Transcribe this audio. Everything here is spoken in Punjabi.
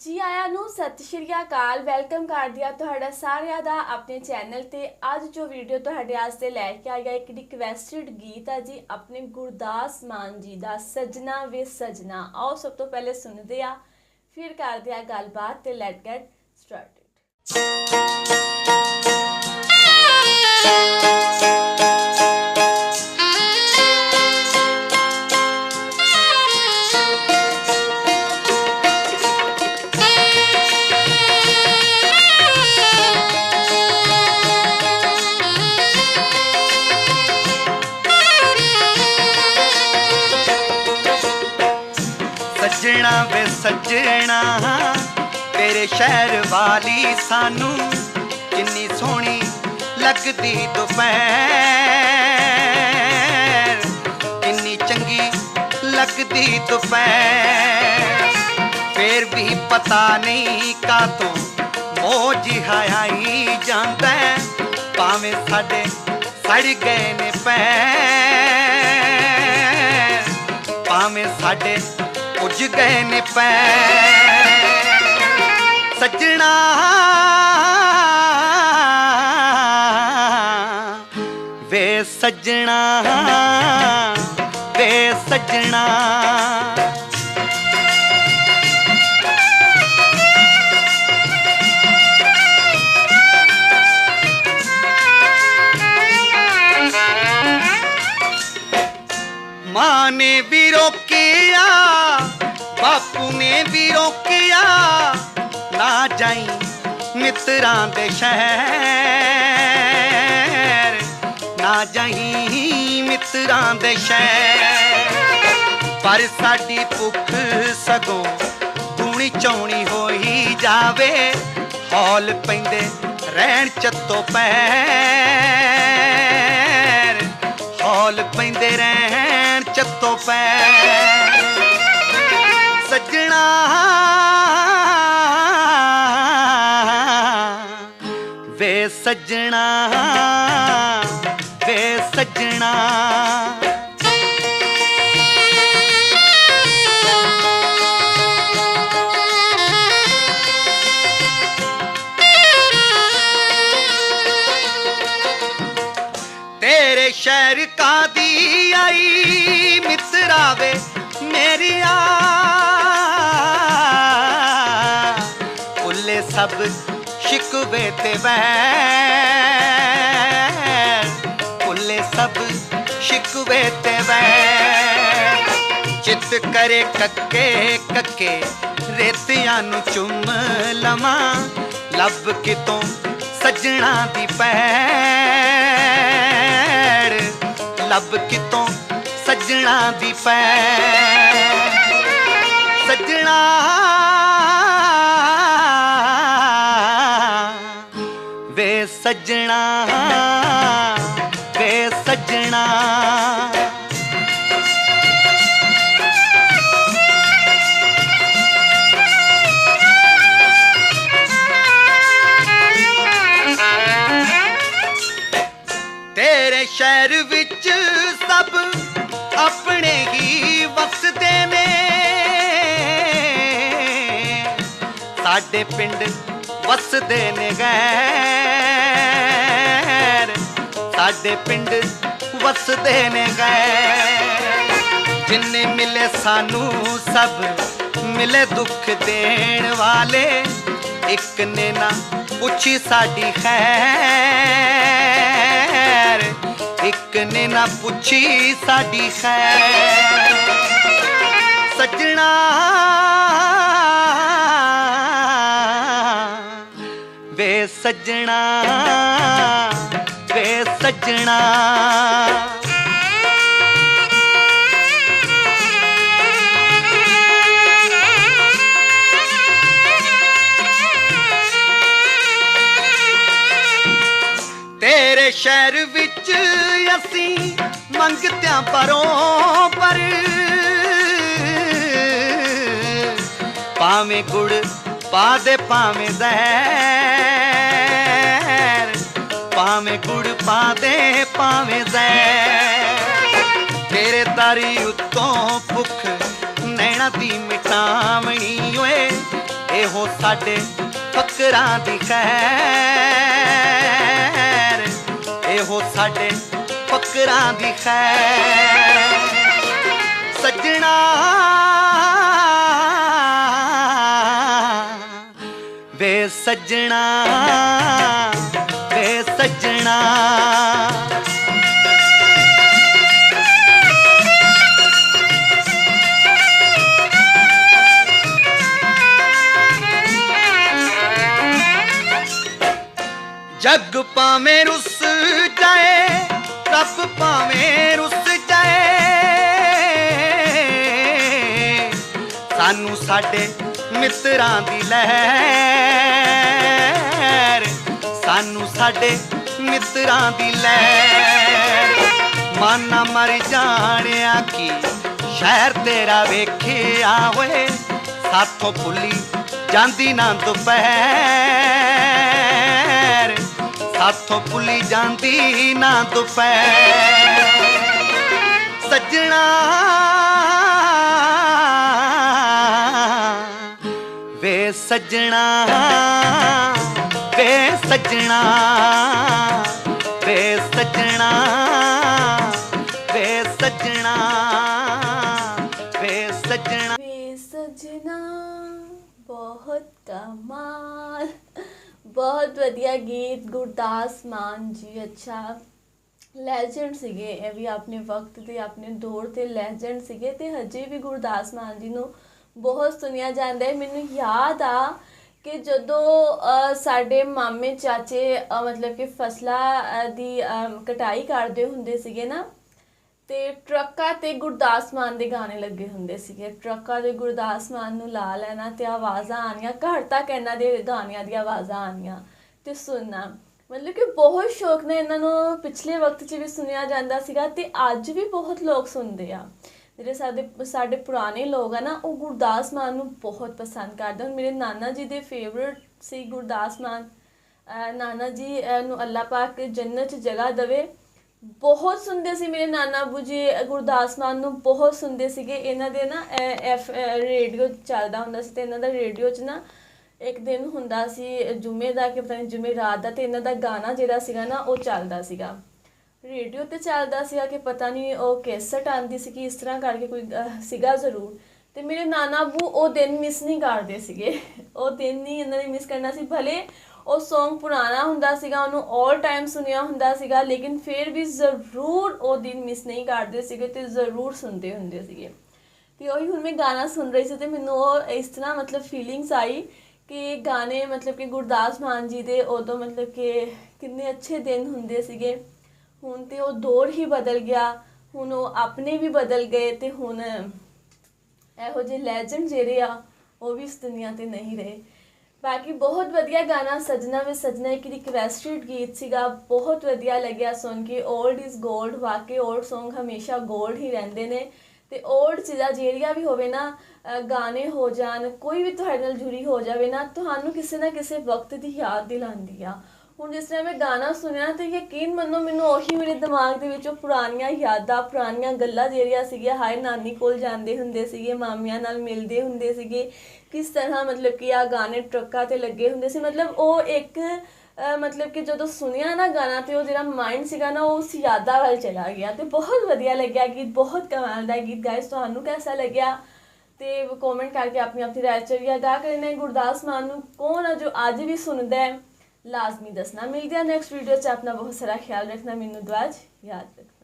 ਜੀ ਆਇਆਂ ਨੂੰ ਸਤਿ ਸ਼੍ਰੀ ਅਕਾਲ, ਵੈਲਕਮ ਕਰਦੀ ਆ ਤੁਹਾਡਾ ਸਾਰਿਆਂ ਦਾ ਆਪਣੇ ਚੈਨਲ ਤੇ। ਅੱਜ ਜੋ ਵੀਡੀਓ ਤੁਹਾਡੇ ਵਾਸਤੇ ਲੈ ਕੇ ਆਈ ਆ, ਇੱਕ ਰਿਕਵੈਸਟਡ ਗੀਤ ਆ ਜੀ, ਆਪਣੇ ਗੁਰਦਾਸ ਮਾਨ ਜੀ ਦਾ, ਸਜਣਾ ਵੇ ਸਜਣਾ। ਆਓ ਸਭ ਤੋਂ ਪਹਿਲੇ ਸੁਣਦੇ ਆ ਫਿਰ ਕਰਦੇ ਆ ਗੱਲਬਾਤ ਤੇ ਲੈਟ ਗੈਟ ਸਟਾਰਟਡ ਸੱਜਣਾ ਵੇ ਸੱਜਣਾ। ਤੇਰੇ ਸ਼ਹਿਰ ਵਾਲੀ ਸਾਨੂੰ ਕਿੰਨੀ ਸੋਹਣੀ ਲੱਗਦੀ ਦੁਪਹਿਰ। ਕਿੰਨੀ ਚੰਗੀ ਲੱਗਦੀ ਦੁਪਹਿਰ। ਫੇਰ ਵੀ ਪਤਾ ਨਹੀਂ ਕਾਤੋਂ ਮੋਹ ਜਿਹਾ ਆਈ ਜਾਂਦਾ ਭਾਵੇਂ ਸਾਡੇ ਸੜ ਗਏ ਨੇ ਪੈਰ। ਭਾਵੇਂ ਸਾਡੇ ਉੱਜ ਗਏ ਨੇ ਪੈਰ ਸੱਜਣਾ। ਵੇ ਸੱਜਣਾ ਵੇ ਸੱਜਣਾ। ਮਾਂ ਨੇ ਵੀ ਰੋਕਿਆ। ਬਾਪੂ ਨੇ ਵੀ ਰੋਕਿਆ। ਨਾ ਜਾਈ ਮਿੱਤਰਾਂ ਦੇ ਸ਼ਹਿਰ। ਨਾ ਜਾਈ ਮਿੱਤਰਾਂ ਦੇ ਸ਼ਹਿਰ। ਪਰ ਸਾਡੀ ਭੁੱਖ ਸਗੋਂ ਦੂਣੀ ਚੌਣੀ ਹੋਈ ਜਾਵੇ। ਹੌਲ ਪੈਂਦੇ ਰਹਿਣ ਚੱਤੋ ਪੈਰ। ਹੌਲ ਪੈਂਦੇ ਰਹਿਣ ਚੱਤੋ ਪੈਰ। ਸੱਜਣਾ ਵੇ ਸੱਜਣਾ ਵੇ ਸੱਜਣਾ। ਤੇਰੇ ਸ਼ਹਿਰ ਕਾਦੀ ਆਈ ਮਿੱਤਰਾ ਵੇ ਮੇਰੀ ਆ ਸਭ ਸ਼ਿਕਵੇ ਤੇ ਵੈਰ। ਉੱਲੇ ਸਭ ਸ਼ਿਕਵੇ ਤੇ ਵੈਰ। ਚਿੱਤ ਕਰੇ ਕੱਕੇ ਕੱਕੇ, ਰੇਤਿਆਂ ਨੂੰ ਚੁੰਮ ਲਵਾਂ। ਲੱਭ ਕਿਤੋਂ ਸੱਜਣਾ ਦੀ ਪੈੜ ਲੱਭ ਕਿਤੋਂ ਸੱਜਣਾ ਦੀ ਪੈੜ ਸੱਜਣਾ ਸੱਜਣਾ, ਵੇ ਸੱਜਣਾ। ਤੇਰੇ ਸ਼ਹਿਰ ਵਿੱਚ ਸਭ ਆਪਣੇ ਹੀ ਵਸਦੇ ਨੇ। ਸਾਡੇ ਪਿੰਡ ਵਸਦੇ ਨੇ ਗੈਰ ਸਾਡੇ ਪਿੰਡ ਵਸਦੇ ਨੇ ਗਏ ਜਿੰਨੇ ਮਿਲੇ ਸਾਨੂੰ ਸਭ ਮਿਲੇ ਦੁੱਖ ਦੇਣ ਵਾਲੇ। ਇੱਕ ਨੇ ਨਾ ਪੁੱਛੀ ਸਾਡੀ ਖੈਰ। ਇੱਕ ਨੇ ਨਾ ਪੁੱਛੀ ਸਾਡੀ ਖੈਰ। ਸੱਜਣਾ ਵੇ ਸੱਜਣਾ ਵੇ ਤੇਰੇ ਸ਼ਹਿਰ ਵਿੱਚ ਅਸੀਂ ਮੰਗਤਿਆਂ ਪਰੋਂ ਪਰ ਭਾਵੇਂ ਗੁੜ ਪਾ ਦੇ ਭਾਵੇਂ ਜ਼ਹਿਰ ਭਾਵੇਂ ਗੁੜ ਪਾ ਦੇ, ਭਾਵੇਂ ਜ਼ਹਿਰ। ਤੇਰੇ ਤਾਰੀ ਉੱਤੋਂ ਭੁੱਖ, ਨੈਣਾ ਦੀ ਮਿਟਾਵਣੀ ਓਏ। ਇਹੋ ਸਾਡੇ ਫਕਰਾਂ ਦੀ ਖੈਰ। ਇਹੋ ਸਾਡੇ ਫਕਰਾਂ ਦੀ ਖੈਰ। ਸੱਜਣਾ, ਵੇ ਸੱਜਣਾ। ਜੱਗ ਪਾਵੇਂ ਰੁੱਸ ਜਾਏ ਰੱਬ ਪਾਵੇਂ ਰੁੱਸ ਜਾਏ। ਸਾਨੂੰ ਸਾਡੇ ਮਿੱਤਰਾਂ ਦੀ ਲਹਿਰ, ਸਾਨੂੰ ਸਾਡੇ ਮਿੱਤਰਾਂ ਦੀ ਲਹਿਰ। ਮਾਨਾ ਮਰ ਜਾਣਿਆ ਕੀ, ਸ਼ਹਿਰ ਤੇਰਾ ਵੇਖਿਆ ਓਏ ਸਾਥੋਂ ਭੁੱਲੀ ਜਾਂਦੀ ਨਾ ਦੁਪਹਿਰ। ਹੱਥੋਂ ਭੁੱਲੀ ਜਾਂਦੀ ਨਾ ਦੁਪਹਿਰ ਸੱਜਣਾ ਵੇ ਸੱਜਣਾ ਵੇ ਸੱਜਣਾ ਵੇ ਸੱਜਣਾ ਵਧੀਆ ਗੀਤ ਗੁਰਦਾਸ ਮਾਨ ਜੀ ਅੱਛਾ ਲੈਜੈਂਡ ਸੀਗੇ ਇਹ ਵੀ ਆਪਣੇ ਵਕਤ ਦੇ ਆਪਣੇ ਦੌਰ ਤੇ ਲੈਜੈਂਡ ਸੀਗੇ ਤੇ ਹਜੇ ਵੀ ਗੁਰਦਾਸ ਮਾਨ ਜੀ ਨੂੰ ਬਹੁਤ ਸੁਣਿਆ ਜਾਂਦਾ ਹੈ। ਮੈਨੂੰ ਯਾਦ ਆ ਕਿ ਜਦੋਂ ਸਾਡੇ ਮਾਮੇ ਚਾਚੇ ਮਤਲਬ ਕਿ ਫਸਲਾਂ ਦੀ ਅ, ਕਟਾਈ ਕਰਦੇ ਹੁੰਦੇ ਸੀਗੇ ਨਾ ਤੇ ਟਰੱਕਾਂ ਤੇ ਗੁਰਦਾਸ ਮਾਨ ਦੇ ਗਾਣੇ ਲੱਗੇ ਹੁੰਦੇ ਸੀਗੇ। ਟਰੱਕਾਂ ਦੇ ਗੁਰਦਾਸ ਮਾਨ ਨੂੰ ਲਾ ਲੈਣਾ ਤੇ ਆਵਾਜ਼ਾਂ ਆਣੀਆਂ ਘਰ ਤੱਕ ਇਹਨਾਂ ਦੇ ਗਾਣਿਆਂ ਦੀਆਂ ਆਵਾਜ਼ਾਂ ਆਣੀਆਂ ਤੇ ਸੁਣਨਾ। ਮਤਲਬ ਕਿ ਬਹੁਤ ਸ਼ੌਕ ਨਾਲ ਇਹਨਾਂ ਨੂੰ ਪਿਛਲੇ ਵਕਤ 'ਚ ਵੀ ਸੁਣਿਆ ਜਾਂਦਾ ਸੀਗਾ ਤੇ ਅੱਜ ਵੀ ਬਹੁਤ ਲੋਕ ਸੁਣਦੇ ਆ। ਜਿਹੜੇ ਸਾਡੇ ਸਾਡੇ ਪੁਰਾਣੇ ਲੋਕ ਆ ਨਾ, ਉਹ ਗੁਰਦਾਸ ਮਾਨ ਨੂੰ ਬਹੁਤ ਪਸੰਦ ਕਰਦੇ ਹਨ ਮੇਰੇ ਨਾਨਾ ਜੀ ਦੇ ਫੇਵਰਿਟ ਸੀ ਗੁਰਦਾਸ ਮਾਨ। ਨਾਨਾ ਜੀ, ਅਹ ਨੂੰ ਅੱਲਾਹ ਪਾਕ ਜੰਨਤ 'ਚ ਜਗ੍ਹਾ ਦੇਵੇ। ਬਹੁਤ ਸੁਣਦੇ ਸੀ ਮੇਰੇ ਨਾਨਾ ਬੂ ਜੀ, ਗੁਰਦਾਸ ਮਾਨ ਨੂੰ ਬਹੁਤ ਸੁਣਦੇ ਸੀਗੇ। ਇਹਨਾਂ ਦੇ ਨਾ ਐਫ ਰੇਡੀਓ ਚੱਲਦਾ ਹੁੰਦਾ ਸੀ ਤੇ ਇਹਨਾਂ ਦਾ ਰੇਡੀਓ 'ਚ ਨਾ ਇੱਕ ਦਿਨ ਹੁੰਦਾ ਸੀ ਜੁਮੇ ਦਾ ਕਿ ਪਤਾ ਨਹੀਂ ਜੁਮੇ ਰਾਤ ਦਾ ਤੇ ਇਹਨਾਂ ਦਾ ਗਾਣਾ ਜਿਹੜਾ ਸੀਗਾ ਨਾ ਉਹ ਚੱਲਦਾ ਸੀਗਾ। ਰੇਡੀਓ ਤੇ ਚੱਲਦਾ ਸੀਗਾ ਕਿ ਪਤਾ ਨਹੀਂ ਉਹ ਕੈਸਟ ਆਂਦੀ ਸੀ ਕਿ ਇਸ ਤਰ੍ਹਾਂ ਕਰਕੇ ਕੋਈ ਅਹ, ਸੀਗਾ ਜ਼ਰੂਰ। ਤੇ ਮੇਰੇ ਨਾਨਾ ਬੂ ਉਹ ਦਿਨ ਮਿਸ ਨਹੀਂ ਕਰਦੇ ਸੀਗੇ। ਉਹ ਦਿਨ ਨਹੀਂ ਇਹਨਾਂ ਨੇ ਮਿਸ ਕਰਨਾ ਸੀ। ਭਲੇ ਉਹ Song ਪੁਰਾਣਾ ਹੁੰਦਾ ਸੀਗਾ ਉਹਨੂੰ 올 ਟਾਈਮ ਸੁਣਿਆ ਹੁੰਦਾ ਸੀਗਾ ਲੇਕਿਨ ਫਿਰ ਵੀ ਜ਼ਰੂਰ ਉਹ ਦਿਨ ਮਿਸ ਨਹੀਂ ਕਰਦੇ ਸੀਗੇ ਤੇ ਜ਼ਰੂਰ ਸੁਣਦੇ ਹੁੰਦੇ ਸੀਗੇ। ਤੇ ਉਹੀ ਹੁਣ ਮੈਂ ਗਾਣਾ ਸੁਣ ਰਹੀ ਸੀ ਤੇ ਮੈਨੂੰ ਉਹ ਇਸ ਤਰ੍ਹਾਂ ਮਤਲਬ ਫੀਲਿੰਗਸ ਆਈ ਕਿ ਗਾਣੇ ਮਤਲਬ ਕਿ ਗੁਰਦਾਸ ਮਾਨ ਜੀ ਦੇ ਉਦੋਂ ਮਤਲਬ ਕਿ ਕਿੰਨੇ ਅੱਛੇ ਦਿਨ ਹੁੰਦੇ ਸੀਗੇ। ਹੁਣ ਤੇ ਉਹ ਦੌਰ ਹੀ ਬਦਲ ਗਿਆ। ਹੁਣ ਉਹ ਆਪਣੇ ਵੀ ਬਦਲ ਗਏ ਤੇ ਹੁਣ ਇਹੋ ਜਿਹੇ ਲੈਜੈਂਡ ਜਿਹੜੇ ਆ, ਉਹ ਵੀ ਇਸ ਦੁਨੀਆ ਤੇ ਨਹੀਂ ਰਹੇ। ਬਾਕੀ ਬਹੁਤ ਵਧੀਆ ਗਾਣਾ ਸਜਣਾ ਵਿੱਚ ਸਜਣਾ ਇੱਕ ਰਿਕਵੈਸਟਡ ਗੀਤ ਸੀਗਾ। ਬਹੁਤ ਵਧੀਆ ਲੱਗਿਆ ਸੁਣ ਕੇ। 올ਡ ਇਜ਼ 골ਡ ਵਾਕਈ 올ਡ Song ਹਮੇਸ਼ਾ 골ਡ ਹੀ ਰਹਿੰਦੇ ਨੇ। ਤੇ 올ਡ ਚੀਜ਼ਾਂ ਜਿਹੜੀਆਂ ਵੀ ਹੋਵੇ ਨਾ ਗਾਣੇ ਹੋ ਜਾਣ, ਕੋਈ ਵੀ ਤੁਹਾਡੇ ਨਾਲ ਜੁੜੀ ਹੋ ਜਾਵੇ ਨਾ, ਤੁਹਾਨੂੰ ਕਿਸੇ ਨਾ ਕਿਸੇ ਵਕਤ ਦੀ ਯਾਦ ਦਿਲਾਉਂਦੀ ਆ। ਹੁਣ ਜਿਸ ਤਰ੍ਹਾਂ ਮੈਂ ਗਾਣਾ ਸੁਣਿਆ ਤੇ ਯਕੀਨ ਮੰਨੋ ਮੈਨੂੰ ਉਹੀ ਮੇਰੇ ਦਿਮਾਗ ਦੇ ਵਿੱਚ ਉਹ ਪੁਰਾਣੀਆਂ ਯਾਦਾਂ, ਪੁਰਾਣੀਆਂ ਗੱਲਾਂ ਜਿਹੜੀਆਂ ਸੀਗੀਆਂ, ਹਾਏ ਨਾਨੀ ਕੋਲ ਜਾਂਦੇ ਹੁੰਦੇ ਸੀਗੇ, ਮਾਮਿਆਂ ਨਾਲ ਮਿਲਦੇ ਹੁੰਦੇ ਸੀਗੇ, ਕਿਸ ਤਰ੍ਹਾਂ ਮਤਲਬ ਕਿ ਆ ਗਾਣੇ ਟਰੱਕਾਂ ਤੇ ਲੱਗੇ ਹੁੰਦੇ ਸੀ, ਮਤਲਬ ਉਹ ਇੱਕ ਮਤਲਬ ਕਿ ਜਦੋਂ ਸੁਣਿਆ ਨਾ ਗਾਣਾ ਤੇ ਉਹ ਜਿਹੜਾ ਮਾਈਂਡ ਸੀਗਾ ਨਾ, ਉਹ ਉਸ ਯਾਦਾਂ ਵੱਲ ਚਲਾ ਗਿਆ ਤੇ ਬਹੁਤ ਵਧੀਆ ਲੱਗਿਆ ਗੀਤ, ਬਹੁਤ ਕਮਾਲ ਦਾ ਗੀਤ ਗਾਇਸ ਤੁਹਾਨੂੰ ਕਿਹਦਾ ਲੱਗਿਆ? ਤੇ ਕਮੈਂਟ ਕਰਕੇ ਆਪਣੀ ਆਪਣੀ ਰਾਏ ਚਰੀ ਅਦਾ ਕਰਨਾ ਗੁਰਦਾਸ ਮਾਨ ਨੂੰ ਕੌਣ ਆ ਜੋ ਅੱਜ ਵੀ ਸੁਣਦਾ ਹੈ? ਲਾਜ਼ਮੀ ਦੱਸਣਾ। ਮਿਲਦੇ ਆ ਨੈਕਸਟ ਵੀਡੀਓ 'ਚ। ਆਪਣਾ ਬਹੁਤ ਸਾਰਾ ਖਿਆਲ ਰੱਖਣਾ। ਮੈਨੂੰ ਦੁਆਜ ਯਾਦ ਰੱਖਣਾ।